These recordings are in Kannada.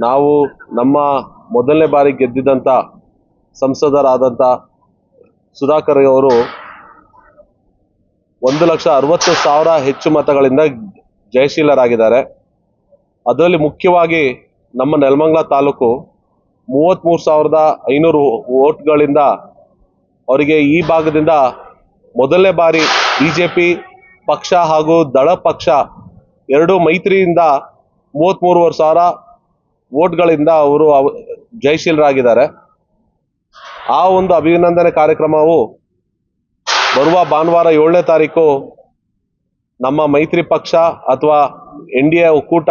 ನಾವು ನಮ್ಮ ಮೊದಲನೇ ಬಾರಿ ಗೆದ್ದಿದ್ದಂಥ ಸಂಸದರಾದಂಥ ಸುಧಾಕರ್ ಅವರು ಒಂದು ಲಕ್ಷ ಅರವತ್ತು ಸಾವಿರ ಹೆಚ್ಚು ಮತಗಳಿಂದ ಜಯಶೀಲರಾಗಿದ್ದಾರೆ. ಅದರಲ್ಲಿ ಮುಖ್ಯವಾಗಿ ನಮ್ಮ ನೆಲಮಂಗಲ ತಾಲೂಕು ಮೂವತ್ತ್ಮೂರು ಸಾವಿರದ ಐನೂರು ವೋಟ್ಗಳಿಂದ ಅವರಿಗೆ ಈ ಭಾಗದಿಂದ ಮೊದಲನೇ ಬಾರಿ ಬಿ ಜೆ ಪಿ ಪಕ್ಷ ಹಾಗೂ ದಳ ಪಕ್ಷ ಎರಡು ಮೈತ್ರಿಯಿಂದ ಮೂವತ್ತ್ಮೂರುವರೆ ಸಾವಿರ ವೋಟ್ಗಳಿಂದ ಅವರು ಅವ- ಜಯಶೀಲರಾಗಿದ್ದಾರೆ. ಆ ಒಂದು ಅಭಿನಂದನೆ ಕಾರ್ಯಕ್ರಮವು ಬರುವ ಭಾನುವಾರ ಏಳನೇ ತಾರೀಕು ನಮ್ಮ ಮೈತ್ರಿ ಪಕ್ಷ ಅಥವಾ ಎನ್ ಡಿ ಎ ಒಕ್ಕೂಟ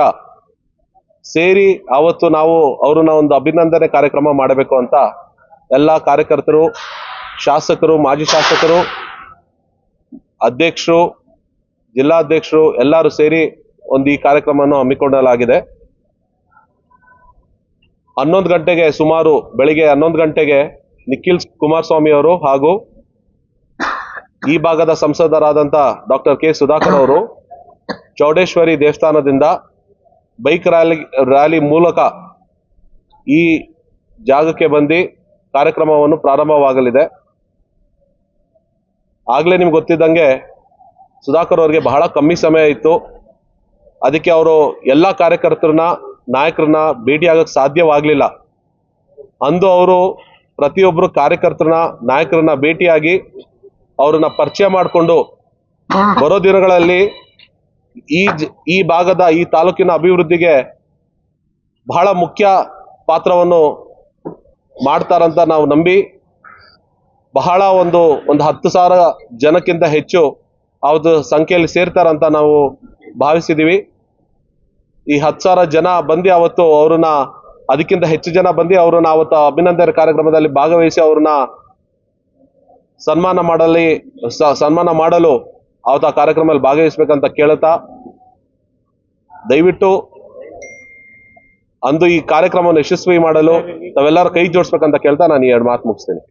ಸೇರಿ ಅವತ್ತು ನಾವು ಅವ್ರನ್ನ ಒಂದು ಅಭಿನಂದನೆ ಕಾರ್ಯಕ್ರಮ ಮಾಡಬೇಕು ಅಂತ ಎಲ್ಲ ಕಾರ್ಯಕರ್ತರು, ಶಾಸಕರು, ಮಾಜಿ ಶಾಸಕರು, ಅಧ್ಯಕ್ಷರು, ಜಿಲ್ಲಾಧ್ಯಕ್ಷರು ಎಲ್ಲರೂ ಸೇರಿ ಒಂದು ಈ ಕಾರ್ಯಕ್ರಮವನ್ನು ಹಮ್ಮಿಕೊಳ್ಳಲಾಗಿದೆ. ಹನ್ನೊಂದು ಗಂಟೆಗೆ ಸುಮಾರು ಬೆಳಿಗ್ಗೆ ಹನ್ನೊಂದು ಗಂಟೆಗೆ ನಿಖಿಲ್ ಕುಮಾರಸ್ವಾಮಿ ಅವರು ಹಾಗೂ ಈ ಭಾಗದ ಸಂಸದರಾದಂಥ ಡಾಕ್ಟರ್ ಕೆ ಸುಧಾಕರ್ ಅವರು ಚೌಡೇಶ್ವರಿ ದೇವಸ್ಥಾನದಿಂದ ಬೈಕ್ ರ್ಯಾಲಿ ರ್ಯಾಲಿ ಮೂಲಕ ಈ ಜಾಗಕ್ಕೆ ಬಂದು ಕಾರ್ಯಕ್ರಮವನ್ನು ಪ್ರಾರಂಭವಾಗಲಿದೆ. ಆಗಲೇ ನಿಮ್ಗೆ ಗೊತ್ತಿದ್ದಂಗೆ ಸುಧಾಕರ್ ಅವರಿಗೆ ಬಹಳ ಕಮ್ಮಿ ಸಮಯ ಇತ್ತು. ಅದಕ್ಕೆ ಅವರು ಎಲ್ಲ ಕಾರ್ಯಕರ್ತರನ್ನ ನಾಯಕರನ್ನ ಭೇಟಿಯಾಗಕ್ಕೆ ಸಾಧ್ಯವಾಗಲಿಲ್ಲ. ಅಂದು ಅವರು ಪ್ರತಿಯೊಬ್ಬರು ಕಾರ್ಯಕರ್ತರನ್ನ, ನಾಯಕರನ್ನ ಭೇಟಿಯಾಗಿ ಅವರನ್ನ ಪರಿಚಯ ಮಾಡಿಕೊಂಡು ಬರೋ ದಿನಗಳಲ್ಲಿ ಈ ಈ ಭಾಗದ, ಈ ತಾಲೂಕಿನ ಅಭಿವೃದ್ಧಿಗೆ ಬಹಳ ಮುಖ್ಯ ಪಾತ್ರವನ್ನು ಮಾಡ್ತಾರಂತ ನಾವು ನಂಬಿ ಬಹಳ ಒಂದು ಒಂದು ಹತ್ತು ಸಾವಿರ ಜನಕ್ಕಿಂತ ಹೆಚ್ಚು ಅವ್ರದ್ದು ಸಂಖ್ಯೆಯಲ್ಲಿ ಸೇರ್ತಾರಂತ ನಾವು ಭಾವಿಸಿದೀವಿ. ಈ ಹತ್ತು ಸಾವಿರ ಜನ ಬಂದು ಅವತ್ತು ಅವ್ರನ್ನ, ಅದಕ್ಕಿಂತ ಹೆಚ್ಚು ಜನ ಬಂದು ಅವ್ರನ್ನ ಅವತ್ತು ಅಭಿನಂದನೆ ಕಾರ್ಯಕ್ರಮದಲ್ಲಿ ಭಾಗವಹಿಸಿ ಅವ್ರನ್ನ ಸನ್ಮಾನ ಮಾಡಲಿ ಸನ್ಮಾನ ಮಾಡಲು ಅವತ್ತು ಆ ಕಾರ್ಯಕ್ರಮದಲ್ಲಿ ಭಾಗವಹಿಸ್ಬೇಕಂತ ಕೇಳುತ್ತಾ, ದಯವಿಟ್ಟು ಅಂದು ಈ ಕಾರ್ಯಕ್ರಮವನ್ನು ಯಶಸ್ವಿ ಮಾಡಲು ತಾವೆಲ್ಲರೂ ಕೈ ಜೋಡಿಸ್ಬೇಕಂತ ಕೇಳ್ತಾ ನಾನು ಎರಡು ಮಾತು ಮುಗಿಸ್ತೇನೆ.